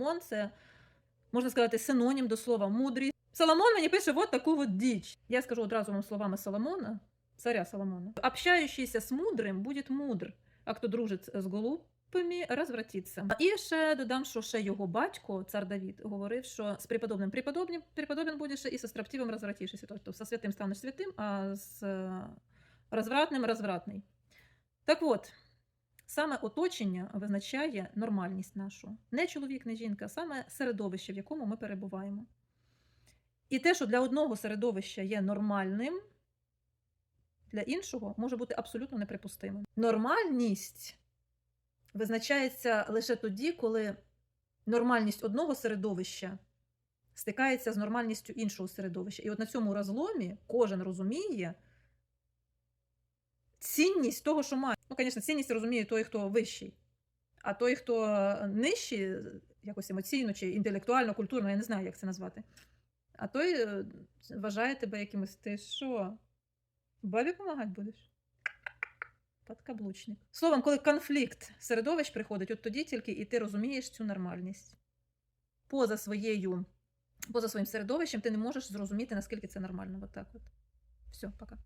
Соломон це, можна сказати, синонім до слова мудрість. Соломон мені пише от таку от діч. Я скажу одразу вам словами Соломона, царя Соломона. Общающийся з мудрим буде мудр, а хто дружить з голубими, розвратиться. І ще додам, що ще його батько, цар Давід, говорив, що з преподобним преподобним, преподобен будеш і со строптивим розвратишся. Тобто со святим станеш святим, а з е, розвратним розвратний. Так от, саме оточення визначає нормальність нашу. Не чоловік, не жінка, а саме середовище, в якому ми перебуваємо. І те, що для одного середовища є нормальним, для іншого може бути абсолютно неприпустимим. Нормальність визначається лише тоді, коли нормальність одного середовища стикається з нормальністю іншого середовища. І от на цьому розломі кожен розуміє цінність того, що має. Ну, звісно, цінність розуміє той, хто вищий. А той, хто нижчий, якось емоційно чи інтелектуально, культурно, я не знаю, як це назвати. А той е, вважає тебе якимось. Ти що? Бабі допомагати будеш? Подкаблучник. Словом, коли конфлікт середовищ приходить, от тоді тільки і ти розумієш цю нормальність. Поза своєю, поза своїм середовищем ти не можеш зрозуміти, наскільки це нормально. От от. Все, пока.